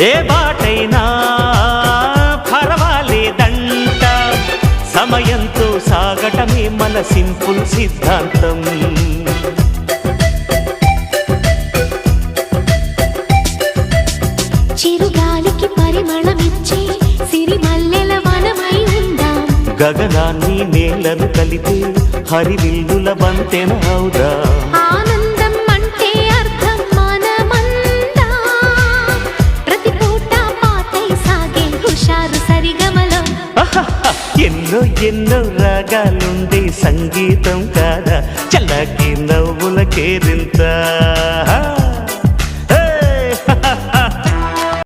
ఏ బాటైనా పర్వాలేదంట. సమయంతో సాగటమే మన సింపుల్ సిద్ధాంతం. చిరుగాలికి పరిమళమిచ్చే సిరిమల్లెల వనమై ఉందాం. గగనాన్ని నేలను కలిపే హరివిల్లుల బంతెన అవుదా. ఎన్నో ఎన్నో రాగాలుండే సంగీతం కాదా? చల్లకి నవ్వుల కేరింత.